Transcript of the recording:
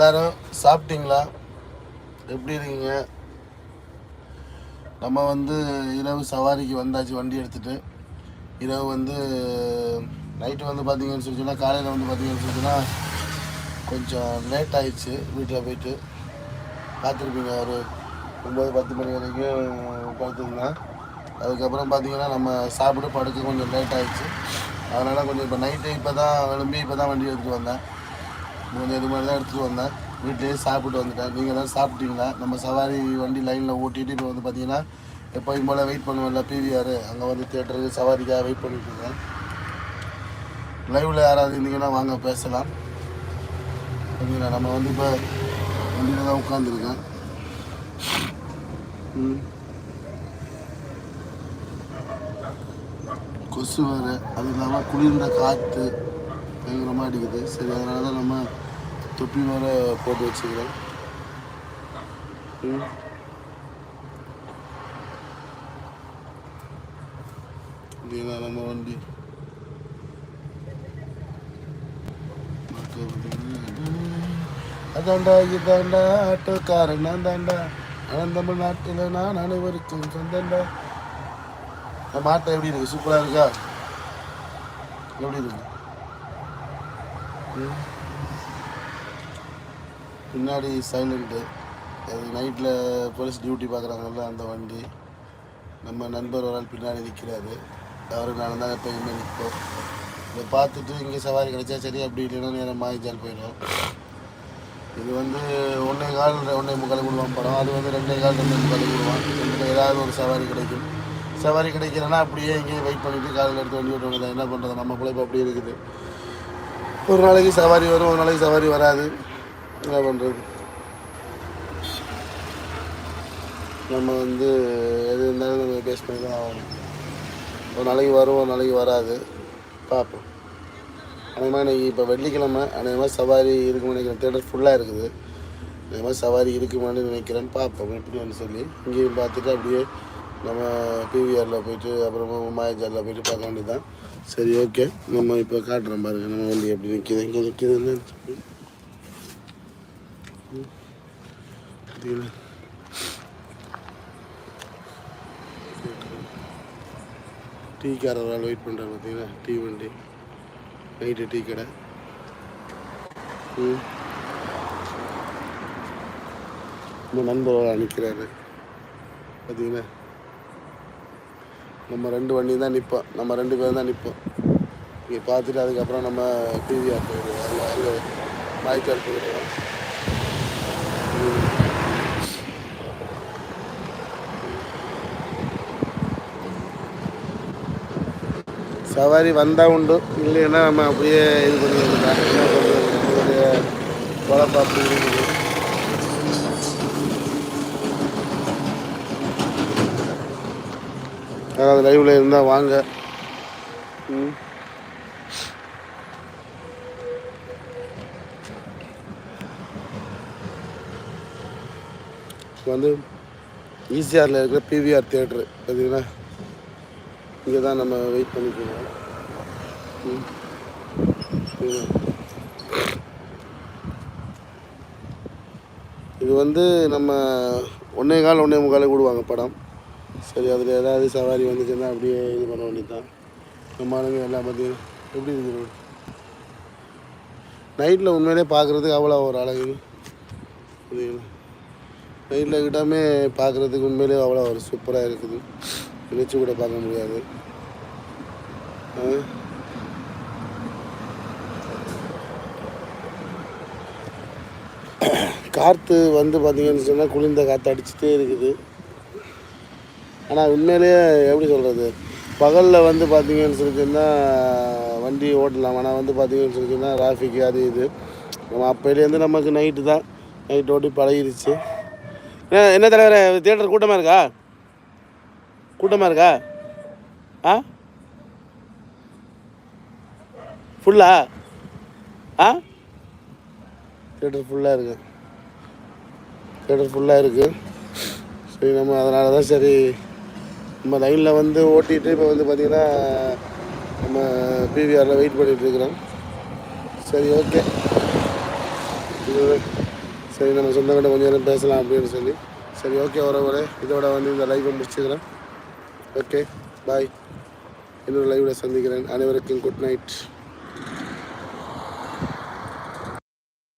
எல்லாரும் சாப்பிட்டீங்களா? எப்படி இருக்கீங்க? நம்ம வந்து இரவு சவாரிக்கு வந்தாச்சு வண்டி எடுத்துகிட்டு இரவு வந்து நைட்டு வந்து பார்த்தீங்கன்னு சொல்லி சொன்னால் காலையில் வந்து பார்த்தீங்கன்னு சொல்லி சொன்னால் கொஞ்சம் லேட் ஆயிடுச்சு வீட்டில் போயிட்டு. பார்த்துருப்பீங்க ஒரு ஒம்பது பத்து மணி வரைக்கும் பார்த்துருந்தேன் அதுக்கப்புறம் பார்த்தீங்கன்னா நம்ம சாப்பிட்டு படுக்க கொஞ்சம் லேட் ஆயிடுச்சு. அதனால் கொஞ்சம் இப்போ நைட்டு இப்போ தான் எழும்பி இப்போ தான் வண்டி எடுத்துகிட்டு வந்தேன். கொஞ்சம் இது மாதிரி தான் எடுத்துகிட்டு வந்தேன். வீட்டிலேயே சாப்பிட்டு வந்துட்டேன். நீங்கள் தான் சாப்பிட்டீங்களா? நம்ம சவாரி வண்டி லைனில் ஓட்டிகிட்டு இப்போ வந்து பார்த்தீங்கன்னா எப்போயும் போல் வெயிட் பண்ணுவோம்ல பிவிஆர் அங்கே வந்து தேட்டருக்கு சவாரிக்காக வெயிட் பண்ணிட்டு இருக்கேன். லைவில் யாராவது இருந்தீங்கன்னா வாங்க பேசலாம். ஓகேங்களா நம்ம வந்து இப்போ வண்டியில் தான் உட்காந்துருக்கேன் ம். கொசு வேறு. அது இல்லாமல் குளிர்ந்த காற்று பயங்கரமாக அடிக்குது. சரி அதனால தான் நம்ம தொப்பி வேறு போட்டு வச்சுக்கிறோம். இதுதான் நம்ம வண்டி. அதாண்டா இதாண்டா ஆட்டோக்காரன் நான் தாண்டா நான் தமிழ்நாட்டில் நான் அனைவருக்கும் சொந்தண்டா மாட்டை எப்படி இருக்கு? சூப்பராக இருக்கா? எப்படி இருக்கு. பின்னாடி சைலண்ட்டு அது நைட்டில் போலீஸ் டியூட்டி பார்க்குறாங்கல்ல அந்த வண்டி. நம்ம நண்பர் ஒரு ஆள் பின்னாடி நிற்கிறாரு அவரு நான் தான் எப்போயுமே நிற்போம் இதை பார்த்துட்டு இங்கே சவாரி கிடைச்சா சரி அப்படி இல்லைன்னா நேரம் மாய்ஜால் போயிடும். இது வந்து ஒன்றே கால் ஒன்றே முக்கால் விடுவான் படம். அது வந்து ரெண்டே கால் ரெண்டு முக்கால் விடுவான். இதில் ஏதாவது ஒரு சவாரி கிடைக்கும். சவாரி கிடைக்கிறேன்னா அப்படியே இங்கேயே வெயிட் பண்ணிவிட்டு காலையில் எடுத்து வண்டி விட்டு என்ன பண்ணுறது நம்ம பிழைப்பு அப்படியே இருக்குது. ஒரு நாளைக்கு சவாரி வரும் ஒரு நாளைக்கு சவாரி வராது. என்ன பண்ணுறது நம்ம வந்து எது இருந்தாலும் நம்ம பேஸ் பண்ணி தான் ஆகணும். ஒரு நாளைக்கு வரும் ஒரு நாளைக்கு வராது. பார்ப்போம். அதேமாதிரி இன்றைக்கி இப்போ வெள்ளிக்கிழமை அதேமாதிரி சவாரி இருக்கும்னு நினைக்கிறேன். தேட்டர் ஃபுல்லாக இருக்குது. அதே மாதிரி சவாரி இருக்குமான்னு நினைக்கிறேன்னு பார்ப்போம் எப்படின்னு சொல்லி. இங்கேயும் பார்த்துட்டு அப்படியே நம்ம பிவிஆரில் போயிட்டு அப்புறமா மாயாஜாரில் போயிட்டு பார்க்க வேண்டியதுதான். சரி ஓகே நம்ம இப்போ காட்டுறோம் பாருங்க. நம்ம வண்டி எப்படி நிற்கிது இங்கே நிற்கிதுன்னு பார்த்தீங்களா டீ காரர் ஒரு ஆள் வெயிட் பண்ணுறாங்க பார்த்தீங்களா? டீ வண்டி. நைட்டு டீ கடை. ம். நம்ம நண்பர் நிற்கிறாரு பார்த்தீங்களா? நம்ம ரெண்டு வண்டி தான் நிற்போம் நம்ம ரெண்டு பேரும் தான் நிற்போம் இங்கே பார்த்துட்டு அதுக்கப்புறம் நம்ம பிவிஆர் போயிடுவோம். அங்கே அங்கே போயிடுவோம். சவாரி வந்தால் உண்டு. இல்லைன்னா நம்ம அப்படியே இது பண்ணி என்ன பண்ணுறது? நம்மளுடைய அப்படி இருக்குது. யாராவது லைவில் இருந்தால் வாங்க. ம். இப்போ வந்து ஈசிஆரில் இருக்கிற பிவிஆர் தேட்ரு பார்த்தீங்கன்னா இங்கே தான் நம்ம வெயிட் பண்ணிக்கணும் இது. வந்து நம்ம ஒன்றே கால் ஒன்றே முக்காலே விடுவாங்க படம். சரி அதில் ஏதாவது சவாரி வந்துச்சுன்னா அப்படியே இது பண்ண வேண்டியது தான் ஆளுங்க எல்லாம் பார்த்தீங்கன்னா எப்படி இருக்குது நைட்டில் உண்மையிலே பார்க்குறதுக்கு அவ்வளோ ஒரு அழகு. புரியுங்களா நைட்டில் கிட்டாமே பார்க்குறதுக்கு உண்மையிலே அவ்வளோ ஒரு சூப்பராக இருக்குது. நினச்சி கூட பார்க்க முடியாது. காற்று வந்து பார்த்தீங்கன்னு சொன்னால் குளிர்ந்த காற்று அடிச்சுட்டே இருக்குது. ஆனால் உண்மையிலேயே எப்படி சொல்கிறது பகலில் வந்து பார்த்தீங்கன்னு சொல்லிச்சுன்னா வண்டி ஓட்டலாம். ஆனால் வந்து பார்த்தீங்கன்னு சொல்லிச்சுன்னா ட்ராஃபிக் டிராஃபிக் அது இது. நம்ம அப்போலேருந்து நமக்கு நைட்டு தான். நைட் ஓட்டி பழகிருச்சு. என்ன- என்ன தலைவர் தியேட்டர் கூட்டமாக இருக்கா? கூட்டமாக இருக்கா? ஆ? ஃபுல்லா ஆ? தியேட்டர் ஃபுல்லாக இருக்கு. தியேட்டர் ஃபுல்லாக இருக்குது சரி நம்ம அதனால தான் சரி நம்ம லைனில் வந்து ஓட்டிகிட்டு இப்போ வந்து பார்த்திங்கன்னா நம்ம பிவிஆரில் வெயிட் பண்ணிகிட்ருக்குறோம் இருக்கிறோம். சரி ஓகே இது சரி நம்ம சொந்தக்கிட்ட கொஞ்சம் நேரம் பேசலாம் அப்படின்னு சொல்லி. சரி ஓகே உறவுகளே இதோட வந்து இந்த லைவை முடிச்சுக்கிறேன். ஓகே பாய் இன்னொரு லைவில் சந்திக்கிறேன். அனைவருக்கும் குட் நைட்